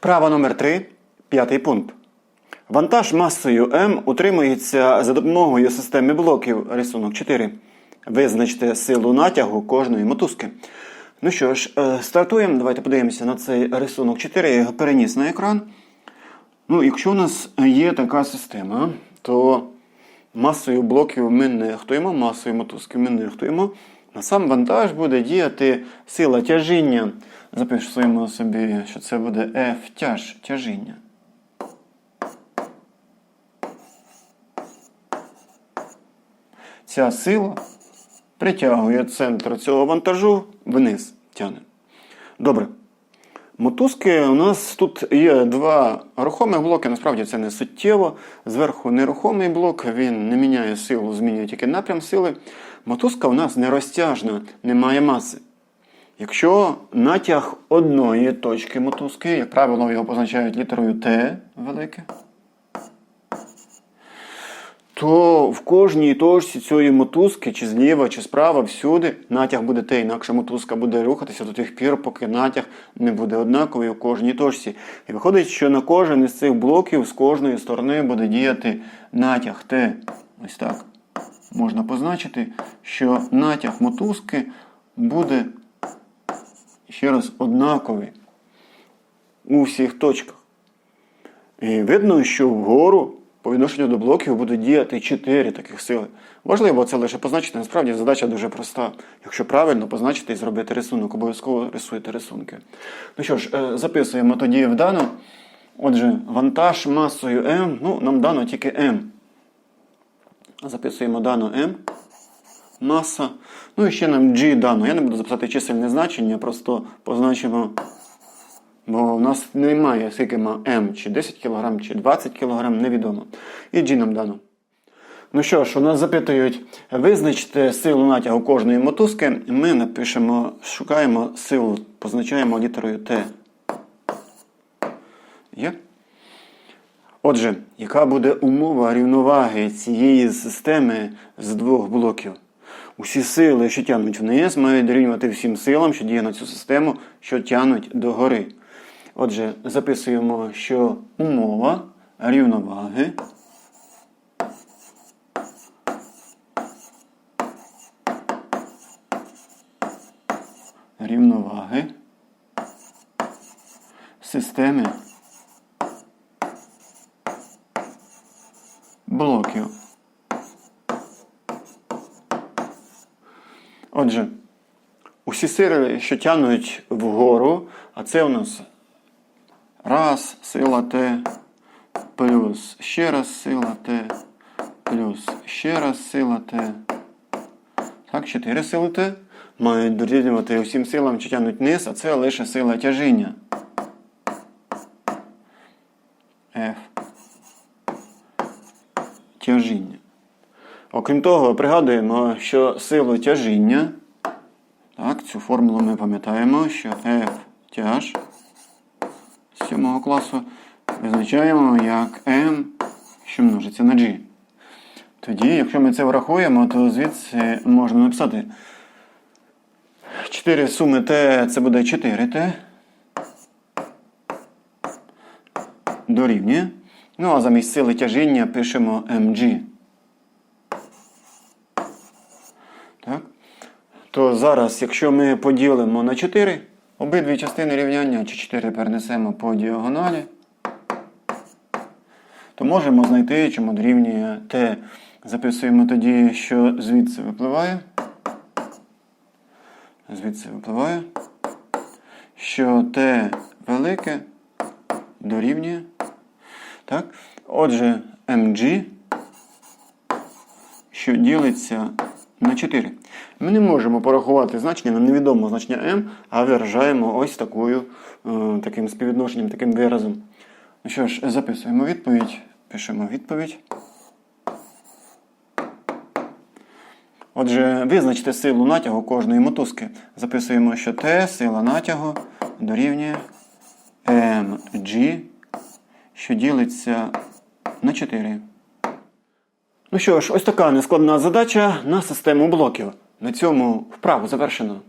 Вправа номер 3 п'ятий пункт. Вантаж масою М утримується за допомогою системи блоків рисунок 4. Визначте силу натягу кожної мотузки. Ну що ж, е, стартуємо. Давайте подивимося на цей рисунок 4. Я його переніс на екран. Ну, якщо у нас є така система, то масою блоків ми нехтуємо, масою мотузки ми нехтуємо. На сам вантаж буде діяти сила тяжіння. Запишемо собі, що це буде F тяж тяжіння. Ця сила притягує центр цього вантажу вниз тягне. Добре. Мотузки у нас тут є два рухомих блоки, насправді це не суттєво. Зверху нерухомий блок, він не міняє силу, змінює тільки напрям сили. Мотузка у нас не розтяжна, не має маси. Якщо натяг одної точки мотузки, як правило, його позначають літерою Т велике, то в кожній точці цієї мотузки, чи зліва, чи справа, всюди натяг буде Т, інакше мотузка буде рухатися до тих пір, поки натяг не буде однаковий у кожній точці. І виходить, що на кожен із цих блоків з кожної сторони буде діяти натяг Т. Ось так. Можна позначити, що натяг мотузки буде ще раз однаковий у всіх точках. І видно, що вгору по відношенню до блоків буде діяти 4 таких сили. Важливо це лише позначити. Насправді задача дуже проста. Якщо правильно позначити і зробити рисунок, обов'язково рисуйте рисунки. Ну що ж, е, записуємо тоді в дано. Отже, вантаж масою М, ну, нам дано тільки М. Записуємо дано М. Маса. Ну і ще нам G дано. Я не буду записати чисельне значення, просто позначимо. Бо в нас немає, скільки М, чи 10 кг, чи 20 кг, невідомо. І G нам дано. Ну що ж, у нас запитують, визначте силу натягу кожної мотузки. Ми напишемо, шукаємо силу, позначаємо літерою Т. Є? Отже, яка буде умова рівноваги цієї системи з двох блоків? Усі сили, що тягнуть вниз, мають дорівнювати всім силам, що діє на цю систему, що тягнуть догори. Отже, записуємо, що умова рівноваги рівноваги системи блоків. Отже, усі сили, що тягнуть вгору, а це у нас раз сила Т, плюс ще раз сила Т, плюс ще раз сила Т. Так, 4 сили Т мають дорівнювати усім силам, що тягнуть вниз, а це лише сила тяжіння. F. Тяжіння. Окрім того, пригадуємо, що силу тяжіння, так, цю формулу ми пам'ятаємо, що F тяж з 7 класу визначаємо як M, що множиться на G. Тоді, якщо ми це врахуємо, то звідси можна написати 4 суми Т це буде 4Т. Дорівнює. Ну, а замість сили тяжіння пишемо mg. Так? То зараз, якщо ми поділимо на 4, обидві частини рівняння чи 4 перенесемо по діагоналі, то можемо знайти, чому дорівнює t. Записуємо тоді, що звідси випливає. Звідси випливає, що t велике дорівнює. Так? Отже, mg, що ділиться на 4. Ми не можемо порахувати значення на невідоме значення m, а виражаємо ось такою, е, таким співвідношенням, таким виразом. Ну що ж, записуємо відповідь, пишемо відповідь. Отже, визначте силу натягу кожної мотузки. Записуємо, що Т сила натягу дорівнює mg, що ділиться на 4. Ну що ж, ось така нескладна задача на систему блоків. На цьому вправу завершено.